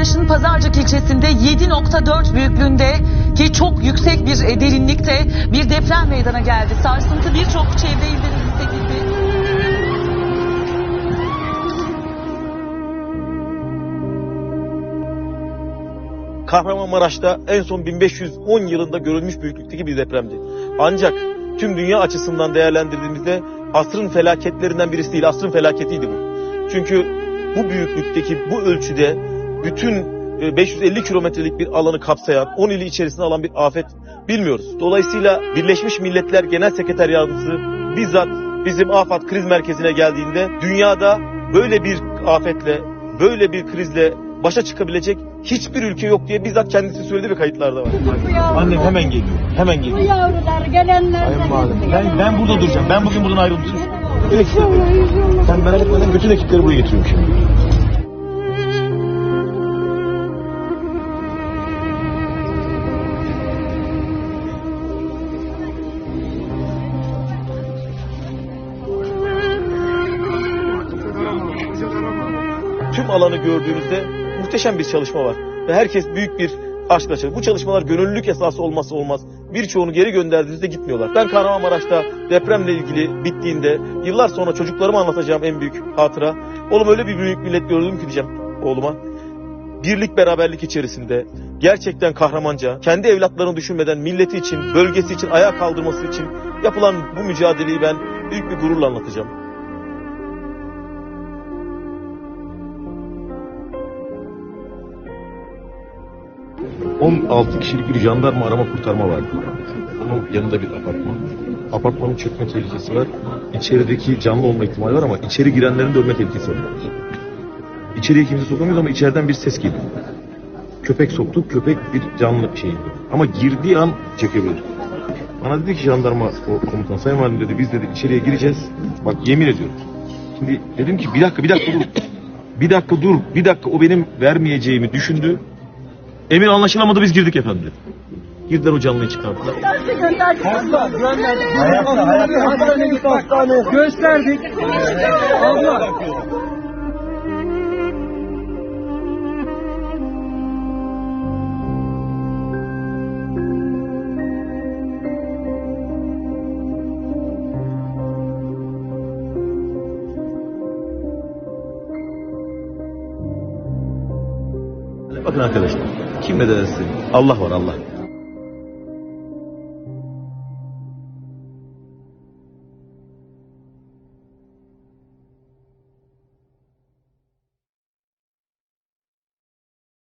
Kahramanmaraş'ın Pazarcık ilçesinde 7.4 büyüklüğünde ki çok yüksek bir e, derinlikte bir deprem meydana geldi. Sarsıntı birçok çevre hissedildi. Kahramanmaraş'ta en son 1510 yılında görülmüş büyüklükteki bir depremdi. Ancak tüm dünya açısından değerlendirdiğimizde asrın felaketlerinden birisi değil, asrın felaketiydi bu. Çünkü bu büyüklükteki, bu ölçüde bütün e, 550 kilometrelik bir alanı kapsayan, 10 ili içerisine alan bir afet bilmiyoruz. Dolayısıyla Birleşmiş Milletler Genel Sekreter Yardımcısı bizzat bizim AFAD kriz merkezine geldiğinde dünyada böyle bir afetle, böyle bir krizle başa çıkabilecek hiçbir ülke yok diye bizzat kendisi söyledi ve kayıtlarda var. Annem hemen geliyor. Hemen Bu geliyor. yavrular gelenler. Ben, ben burada duracağım. Ben bugün buradan ayrılmayacağım. Evet, Sen merak etme. ben Bütün ekipleri buraya getiriyorum şimdi. Tüm alanı gördüğünüzde muhteşem bir çalışma var. Ve herkes büyük bir aşkla çalışıyor. Bu çalışmalar gönüllülük esası olmazsa olmaz. Birçoğunu geri gönderdiğinizde gitmiyorlar. Ben Kahramanmaraş'ta depremle ilgili bittiğinde yıllar sonra çocuklarıma anlatacağım en büyük hatıra. Oğlum öyle bir büyük millet gördüm ki diyeceğim oğluma. Birlik beraberlik içerisinde gerçekten kahramanca kendi evlatlarını düşünmeden milleti için, bölgesi için, ayağa kaldırması için yapılan bu mücadeleyi ben büyük bir gururla anlatacağım. 16 kişilik bir jandarma arama kurtarma vardı. Onun yanında bir apartman. Apartmanın çökme tehlikesi var. İçerideki canlı olma ihtimali var ama içeri girenlerin de tehlikesi var. İçeriye kimse sokamıyoruz ama içeriden bir ses geliyor. Köpek soktuk, köpek bir canlı şey. Ama girdiği an çekebilir. Bana dedi ki jandarma komutan sayın valim dedi biz dedi içeriye gireceğiz. Bak yemin ediyorum. Şimdi dedim ki bir dakika bir dakika dur. Bir dakika dur bir dakika o benim vermeyeceğimi düşündü. Emir anlaşılamadı biz girdik efendim dedi. Girdiler o canlıyı çıkarttılar. Gösterdik. Abla. Bakın arkadaşlar kim ne derse Allah var Allah.